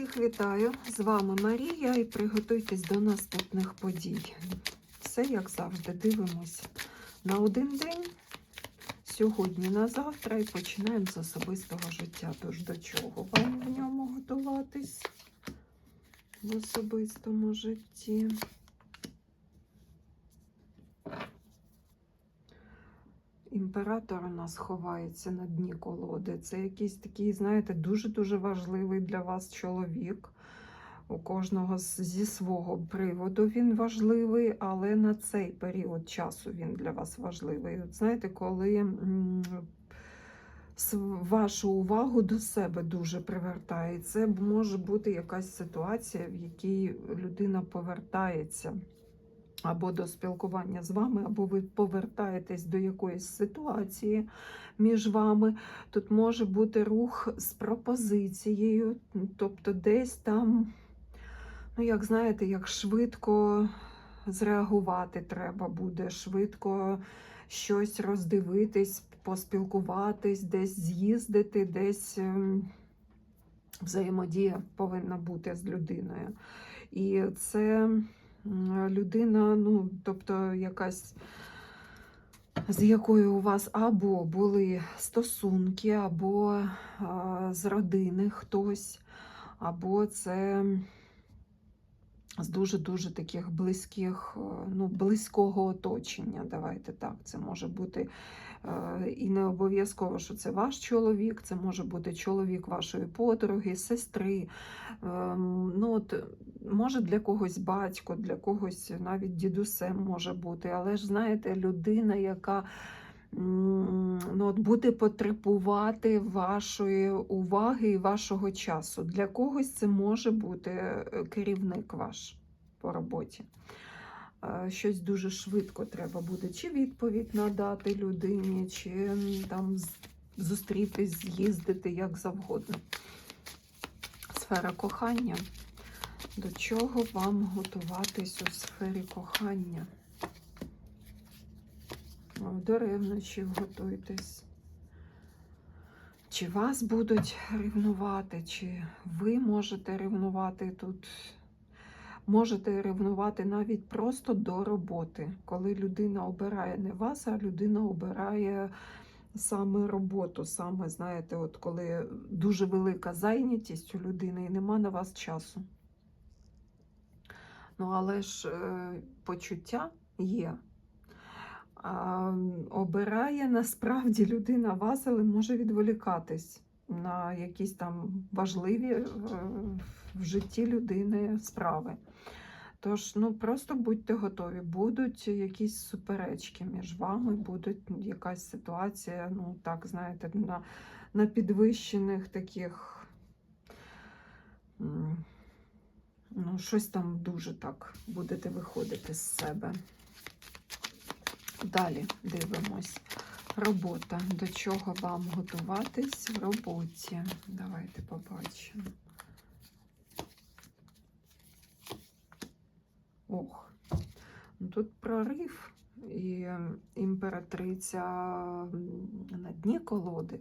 Всіх вітаю! З вами Марія і приготуйтесь до наступних подій. Все як завжди, дивимось на один день, сьогодні на завтра і починаємо з особистого життя. Тож до чого вам в ньому готуватись в особистому житті? Імператор у нас ховається на дні колоди. Це якийсь такий, знаєте, дуже-дуже важливий для вас чоловік. У кожного зі свого приводу він важливий, але на цей період часу він для вас важливий. От знаєте, коли вашу увагу до себе дуже привертає. Це може бути якась ситуація, в якій людина повертається або до спілкування з вами, або ви повертаєтесь до якоїсь ситуації між вами. Тут може бути рух з пропозицією, тобто десь там, ну, як знаєте, як швидко зреагувати треба буде, швидко щось роздивитись, поспілкуватись, десь з'їздити, десь ем, взаємодія повинна бути з людиною. І це людина, ну, тобто якась, з якою у вас або були стосунки, або з родини хтось, або це з дуже-дуже таких близьких, е, ну, близького оточення. Давайте так. Це може бути і не обов'язково, що це ваш чоловік, це може бути чоловік вашої подруги, сестри. Ем, Ну, от, може для когось батько, для когось навіть дідусем може бути. Але ж знаєте, людина, яка ну, от буде потребувати вашої уваги і вашого часу. Для когось це може бути е, керівник ваш по роботі. Е, Щось дуже швидко треба буде чи відповідь надати людині, чи там зустрітись, з'їздити як завгодно. Сфера кохання. До чого вам готуватись у сфері кохання? До ревнощів готуйтесь. Чи вас будуть ревнувати, чи ви можете ревнувати тут? Можете ревнувати навіть просто до роботи, коли людина обирає не вас, а людина обирає саме роботу. Саме, знаєте, от коли дуже велика зайнятість у людини і нема на вас часу. Ну, але ж е, почуття є. А, обирає насправді людина вас, але може відволікатись на якісь там важливі е, в житті людини справи. Тож, ну просто будьте готові, будуть якісь суперечки між вами, будуть якась ситуація, ну так, знаєте, на, на підвищених таких. Ну, щось там дуже так будете виходити з себе. Далі дивимось. Робота. До чого вам готуватись в роботі? Давайте побачимо. Ох, ну тут прорив і імператриця на дні колоди.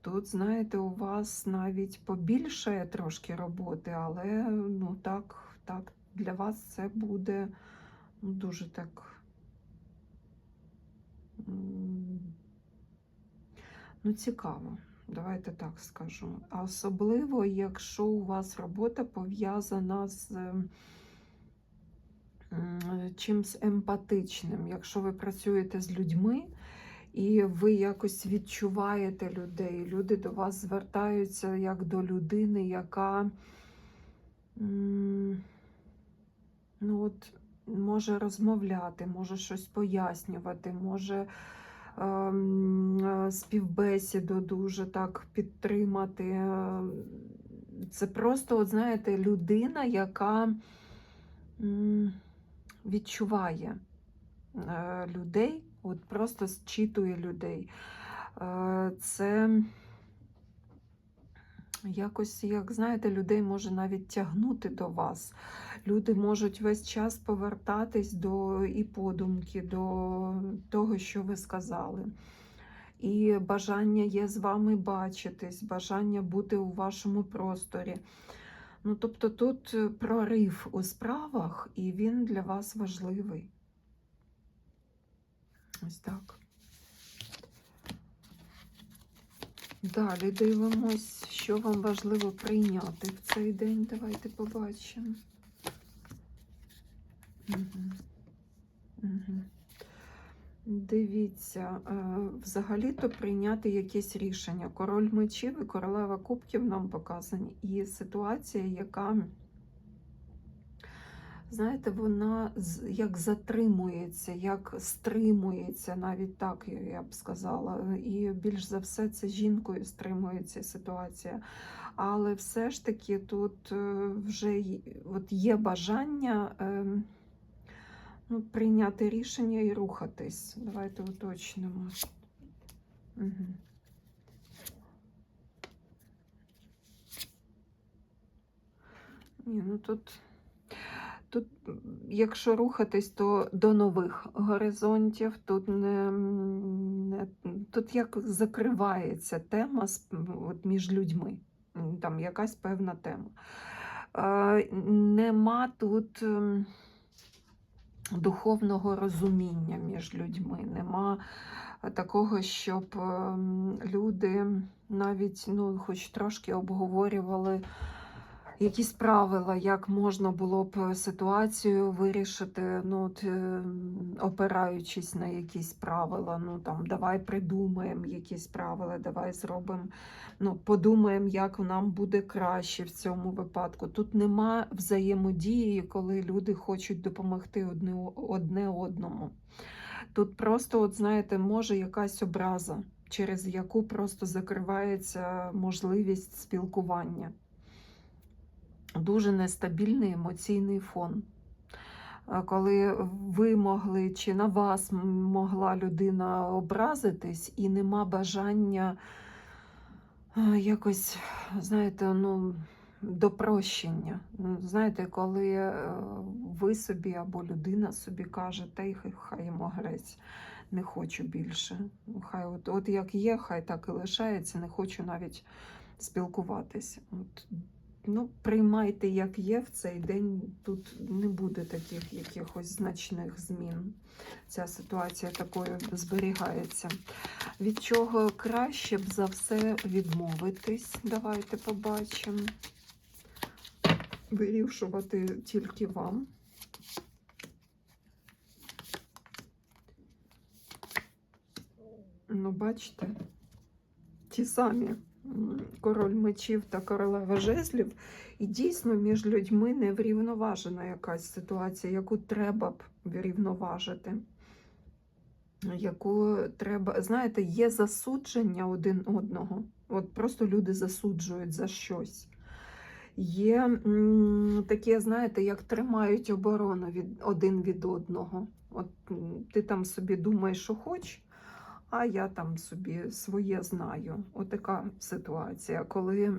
Тут, знаєте, у вас навіть побільшає трошки роботи, але ну так, так, для вас це буде ну, дуже так. Ну, цікаво, давайте так скажу. А особливо, якщо у вас робота пов'язана з ем, м, чимсь емпатичним, якщо ви працюєте з людьми і ви якось відчуваєте людей, люди до вас звертаються як до людини, яка ну, от, може розмовляти, може щось пояснювати, може співбесіду дуже так підтримати. Е, Це просто, от знаєте, людина, яка відчуває е, людей, от просто зчитує людей. Е, Це якось, як знаєте, людей може навіть тягнути до вас. Люди можуть весь час повертатись до і подумки, до того, що ви сказали. І бажання є з вами бачитись, бажання бути у вашому просторі. Ну, тобто тут е, прорив у справах, і він для вас важливий. Ось так. Далі дивимось, що вам важливо прийняти в цей день. Давайте побачимо. Дивіться, е, взагалі-то прийняти якесь рішення. Король мечів і королева кубків нам показані. І ситуація, яка, знаєте, вона як затримується, як стримується, навіть так я б сказала. І більш за все це жінкою стримується ситуація. Але все ж таки тут е, вже от є бажання. ем, Ну, прийняти рішення і рухатись. Давайте уточнимо. Угу. Ні, ну тут, тут, якщо рухатись, то до нових горизонтів. Тут не, не тут як закривається тема от між людьми. Там якась певна тема. Е, нема тут. ем, духовного розуміння між людьми. Нема такого, щоб ем, люди навіть ну, хоч трошки обговорювали якісь правила, як можна було б ситуацію вирішити, ну, от, ем, опираючись на якісь правила. Ну там давай придумаємо якісь правила, давай зробимо, ну, подумаємо, як нам буде краще в цьому випадку. Тут нема взаємодії, коли люди хочуть допомогти одне, одне одному. Тут просто, от знаєте, може якась образа, через яку просто закривається можливість спілкування. Дуже нестабільний емоційний фон. Коли ви могли чи на вас могла людина образитись, і нема бажання якось, знаєте, ну, до прощення. Знаєте, коли е, ви собі або людина собі каже, та й хай- йому грець, не хочу більше. Хай от, от як є, хай так і лишається, не хочу навіть спілкуватися. От, ну, приймайте, як є в цей день. Тут не буде таких якихось значних змін. Ця ситуація такою зберігається. Від чого краще б за все відмовитись? Давайте побачимо. Вирішувати тільки вам. Ну, бачите, ті самі король мечів та королева жезлів, і дійсно між людьми не врівноважена якась ситуація, яку треба б врівноважити. Яку треба, знаєте, є засудження один одного. От просто люди засуджують за щось. Є таке, знаєте, як тримають оборону від один від одного. От ти там собі думаєш, що хочеш, а я там собі своє знаю. Отака ситуація, коли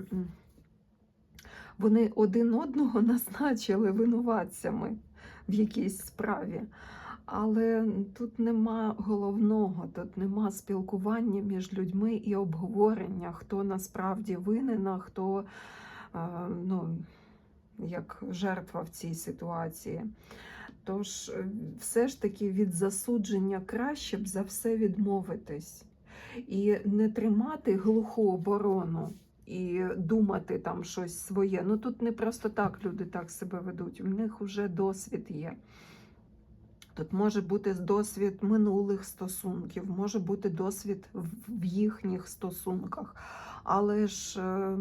вони один одного назначили винуватцями в якійсь справі. Але тут нема головного, тут нема спілкування між людьми і обговорення, хто насправді винен, а хто е, ну, як жертва в цій ситуації. Тож, е, все ж таки від засудження краще б за все відмовитись і не тримати глуху оборону. І думати там щось своє. Ну тут не просто так люди так себе ведуть. У них вже досвід є. Тут може бути досвід минулих стосунків, може бути досвід в- їхніх стосунках. Але ж е,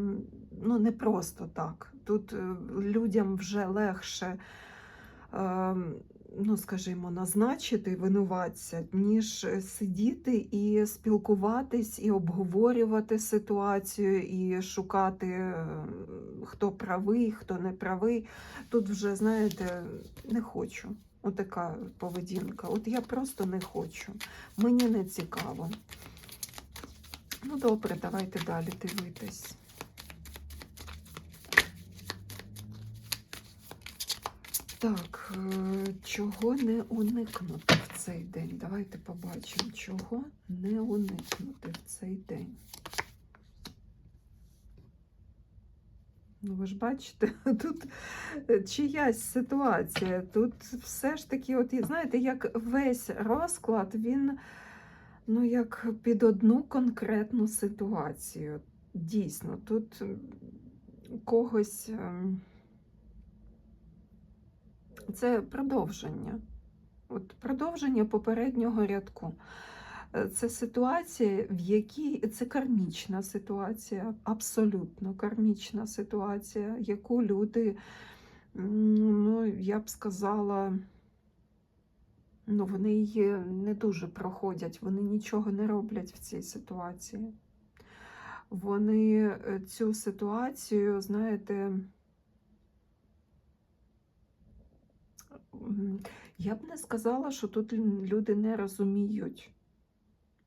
ну, не просто так. Тут е, людям вже легше, ну, скажімо, назначити винуватця, ніж сидіти і спілкуватись, і обговорювати ситуацію, і шукати, е, хто правий, хто не правий. Тут вже, знаєте, не хочу. Отака поведінка. От я просто не хочу. Мені не цікаво. Ну, добре, давайте далі дивитись. Так, е, чого не уникнути в цей день? Давайте побачимо, чого не уникнути в цей день. Ну, ви ж бачите, тут е, чиясь ситуація. Тут все ж таки, от, знаєте, як весь розклад, він ну, як під одну конкретну ситуацію. Дійсно, тут когось ем, це продовження. От продовження попереднього рядку. Е, Це ситуація, в якій це кармічна ситуація, абсолютно кармічна ситуація, яку люди, ну, я б сказала, ну, вони її не дуже проходять, вони нічого не роблять в цій ситуації. Вони е, цю ситуацію, знаєте, я б не сказала, що тут люди не розуміють,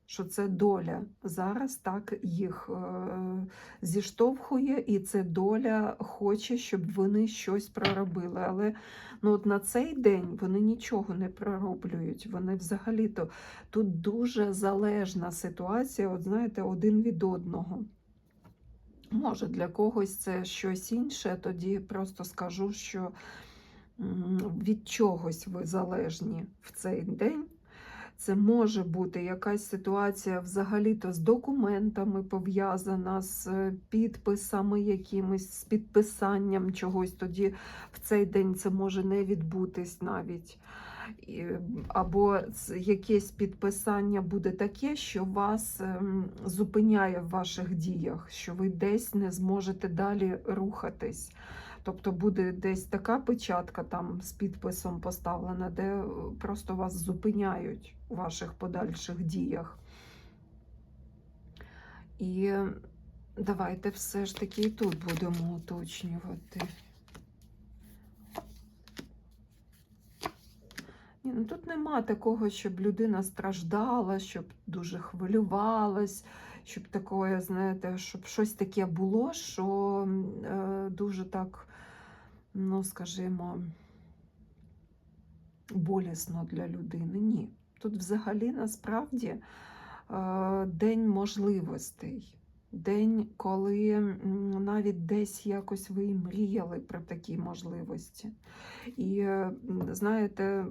що це доля зараз так їх е, зіштовхує, і це доля хоче, щоб вони щось проробили. Але ну, от на цей день вони нічого не пророблюють. Вони взагалі-то тут дуже залежна ситуація, от знаєте, один від одного. Може, для когось це щось інше, тоді просто скажу, що від чогось ви залежні в цей день. Це може бути якась ситуація взагалі-то з документами пов'язана, з е, підписами якимись, з підписанням чогось. Тоді в цей день це може не відбутись навіть. Або якесь підписання буде таке, що вас ем, зупиняє в ваших діях, що ви десь не зможете далі рухатись. Тобто буде десь така печатка там з підписом поставлена, де е, просто вас зупиняють у ваших подальших діях. І давайте все ж таки і тут будемо уточнювати. Ні, ну тут нема такого, щоб людина страждала, щоб дуже хвилювалась, щоб такое, знаєте, щоб щось таке було, що е, дуже так, ну скажімо, болісно для людини. Ні. Тут взагалі насправді е, день можливостей. День, коли навіть десь якось ви мріяли про такі можливості. І е, знаєте,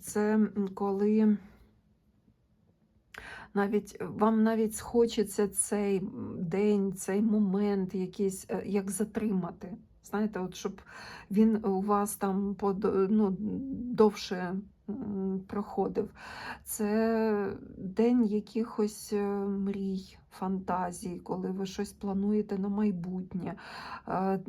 це коли навіть вам навіть схочеться цей день, цей момент якийсь е, як затримати. Знаєте, от щоб він у вас там ну, довше проходив. Це день якихось е, мрій, фантазій, коли ви щось плануєте на майбутнє. Е,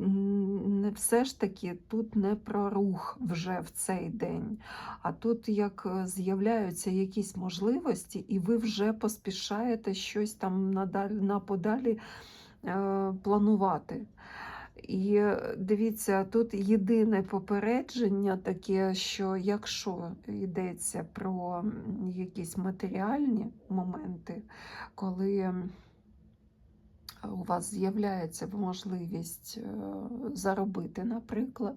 все ж таки тут не про рух вже в цей день, а тут як е, з'являються якісь можливості, і ви вже поспішаєте щось там на подалі планувати. І е, дивіться, тут єдине попередження таке, що якщо йдеться про якісь матеріальні моменти, коли у вас з'являється можливість е, заробити, наприклад,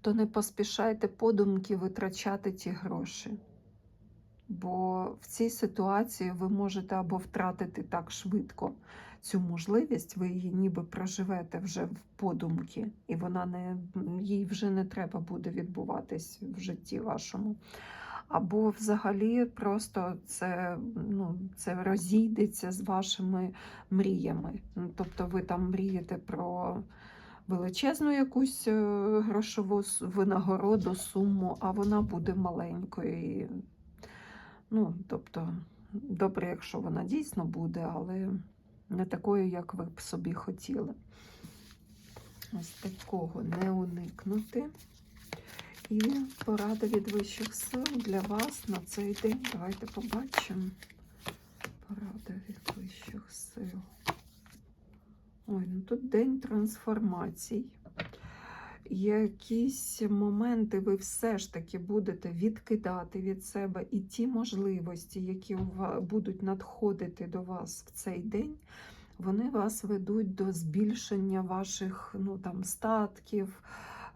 то не поспішайте подумки витрачати ті гроші. Бо в цій ситуації ви можете або втратити так швидко цю можливість, ви її ніби проживете вже в подумки, і вона не їй вже не треба буде відбуватись в житті вашому. Або взагалі просто це, ну, це розійдеться з вашими мріями. Ну, Тобто ви там мрієте про величезну якусь е, грошову винагороду, суму, а вона буде маленькою. І, ну, тобто, добре, якщо вона дійсно буде, але не такою, як ви б собі хотіли. Ось такого не уникнути. І порада від вищих сил для вас на цей день. Давайте побачимо. Порада від вищих сил. Ой, ну тут день трансформацій. Якісь моменти ви все ж таки будете відкидати від себе, і ті можливості, які будуть надходити до вас в цей день, вони вас ведуть до збільшення ваших ну, там, статків,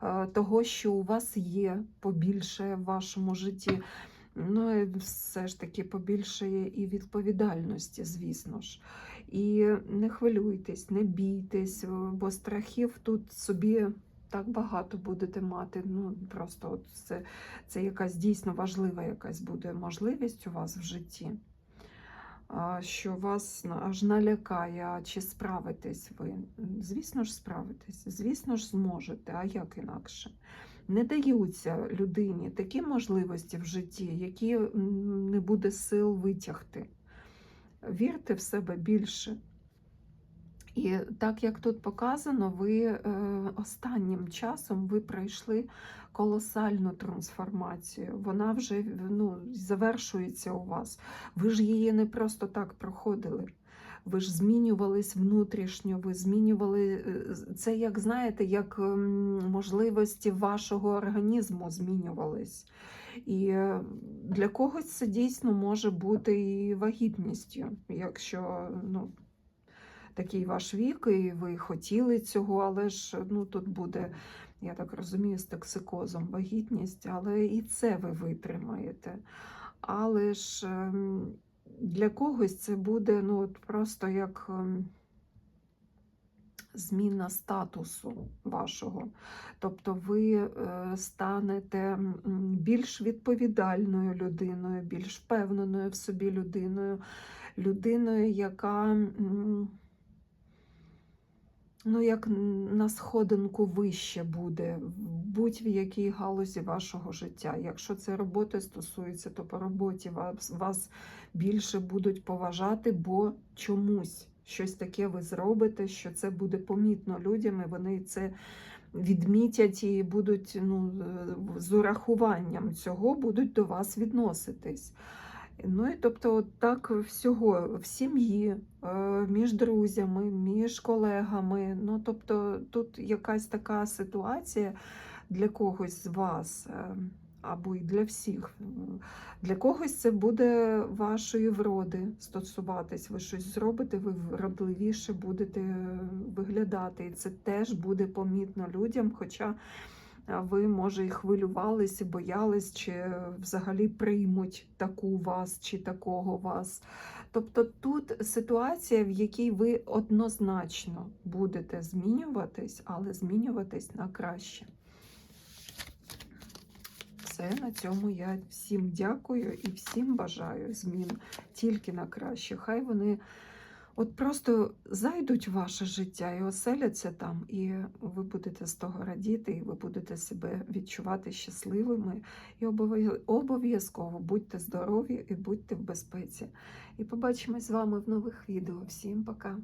е, того, що у вас є побільше в вашому житті. Ну, і все ж таки побільшає і відповідальності, звісно ж. І не хвилюйтесь, не бійтесь, бо страхів тут собі так багато будете мати. Ну просто от це, це якась дійсно важлива якась буде можливість у вас в житті. Що вас аж налякає, чи справитесь ви? Звісно ж, справитесь, звісно ж, зможете, а як інакше? Не даються людині такі можливості в житті, які не буде сил витягти. Вірте в себе більше. І так як тут показано, ви е, останнім часом ви пройшли колосальну трансформацію. Вона вже ну, завершується у вас. Ви ж її не просто так проходили. Ви ж змінювались внутрішньо, ви змінювали е, це, як знаєте, як ем, можливості вашого організму змінювались. І е, для когось це дійсно може бути і вагітністю, якщо ну, такий ваш вік, і ви хотіли цього, але ж ну, тут буде, я так розумію, з токсикозом вагітність, але і це ви витримаєте. Але ж ем, для когось це буде ну, просто як ем, зміна статусу вашого. Тобто ви е, станете більш відповідальною людиною, більш впевненою в собі людиною, людиною, яка. Ну, як на сходинку вище буде, в будь-в якій галузі вашого життя. Якщо це роботи стосується, то по роботі вас, вас більше будуть поважати, бо чомусь щось таке ви зробите, що це буде помітно людям, і вони це відмітять і будуть ну, з урахуванням цього будуть до вас відноситись. Ну і тобто, от так всього в сім'ї, е, між друзями, між колегами. Ну, тобто, тут якась така ситуація для когось з вас, е, або й для всіх. Для когось це буде вашої вроди стосуватись. Ви щось зробите, ви вродливіше будете виглядати. І це теж буде помітно людям. Хоча ви, може, і хвилювались, і боялись, чи взагалі приймуть таку вас чи такого вас. Тобто тут ситуація, в якій ви однозначно будете змінюватись, але змінюватись на краще. Все, на цьому я всім дякую і всім бажаю змін тільки на краще. Хай вони от просто зайдуть в ваше життя і оселяться там, і ви будете з того радіти, і ви будете себе відчувати щасливими. І обов'язково будьте здорові і будьте в безпеці. І побачимось з вами в нових відео. Всім пока!